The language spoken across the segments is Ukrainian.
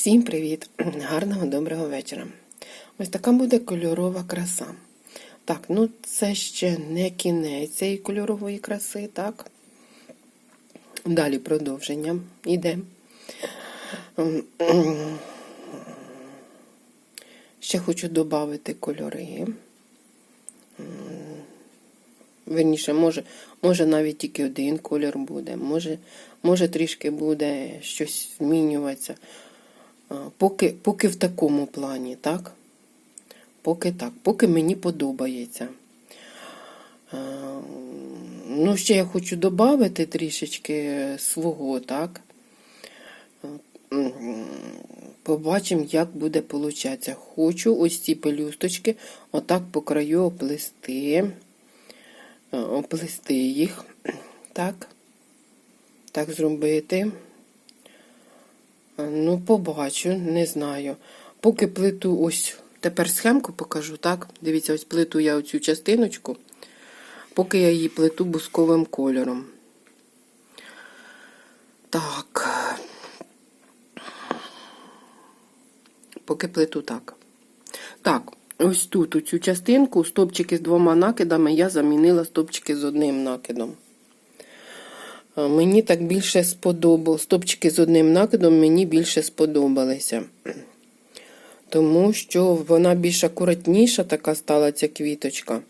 Всім привіт! Гарного доброго вечора. Ось така буде кольорова краса. Так, ну це ще не кінець цієї кольорової краси, так? Далі продовження йде. Ще хочу додати кольори. Верніше, може, може навіть тільки один колір буде, може, може трішки буде щось змінюватися. Поки, поки в такому плані, так? Поки так, поки мені подобається. Ну, ще я хочу додати трішечки свого, так? Побачимо, як буде получатися. Хочу ось ці пелюсточки отак по краю оплести, оплести їх. Так, так зробити. Ну, побачу, не знаю. Поки плиту ось, тепер схемку покажу, так? Дивіться, ось плиту я оцю частиночку, поки я її плиту бусковим кольором. Так. Поки плиту так. Так, ось тут у цю частинку стопчики з двома накидами я замінила стопчики з одним накидом. Мені так більше сподобалося. Стопчики з одним накидом мені більше сподобалися. Тому що вона більш акуратніша така стала ця квіточка.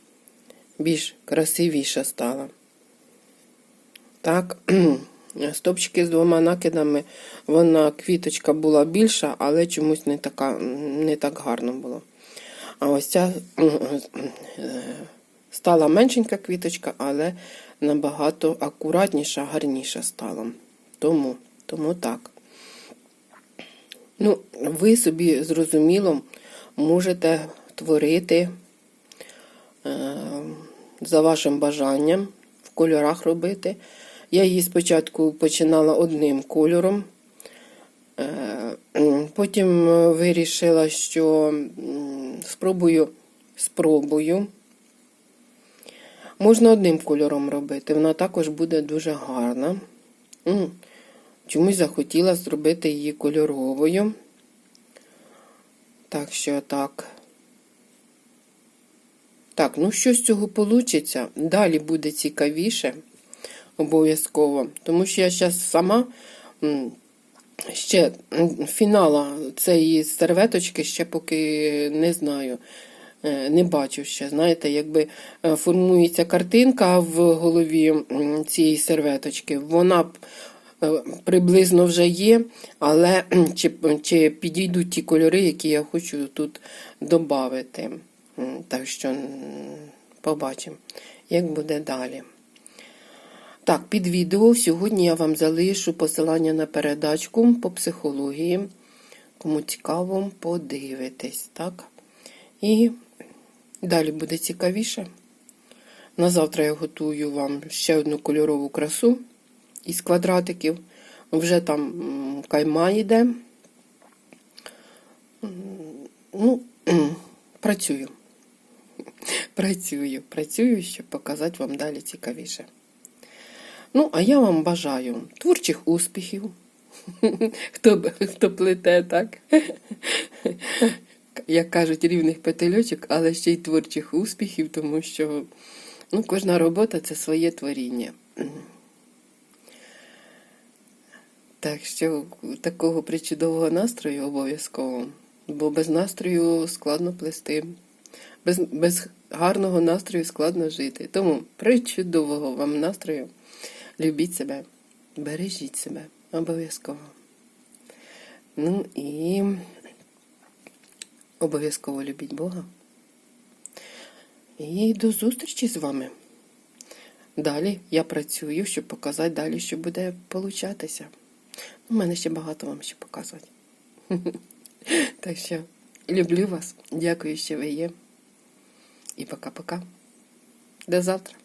Більш красивіша стала. Так, стопчики з двома накидами, вона квіточка була більша, але чомусь не, така, не так гарно було. А ось ця стала меншенька квіточка, але набагато акуратніша, гарніша стала. Тому, тому так. Ну, ви собі зрозуміло можете творити е, за вашим бажанням в кольорах робити. Я її спочатку починала одним кольором, е, потім вирішила, що спробую, спробую. Можна одним кольором робити, вона також буде дуже гарна. Чомусь захотіла зробити її кольоровою. Так що так. Так, ну що з цього вийде? Далі буде цікавіше, обов'язково. Тому що я зараз сама ще фінала цієї серветочки ще поки не знаю. Не бачу ще, знаєте, якби формується картинка в голові цієї серветочки, вона приблизно вже є, але чи, чи підійдуть ті кольори, які я хочу тут додати. Так що побачимо, як буде далі. Так, під відео сьогодні я вам залишу посилання на передачку по психології. Кому цікаво, подивитесь, так? І далі буде цікавіше. На завтра я готую вам ще одну кольорову красу із квадратиків. Вже там кайма йде. Ну, працюю. Працюю, працюю, щоб показати вам далі цікавіше. Ну, а я вам бажаю творчих успіхів. Хто хто плете, так? Як кажуть, рівних петельочок, але ще й творчих успіхів, тому що ну, кожна робота це своє творіння. Так що такого причудового настрою обов'язково, бо без настрою складно плести, без, без гарного настрою складно жити. Тому причудового вам настрою любіть себе, бережіть себе обов'язково. Ну і обов'язково любіть Бога. І до зустрічі з вами. Далі я працюю, щоб показати далі, що буде получатися. У мене ще багато вам ще показувати. Так що люблю вас. Дякую, що ви є. І пока-пока. До завтра.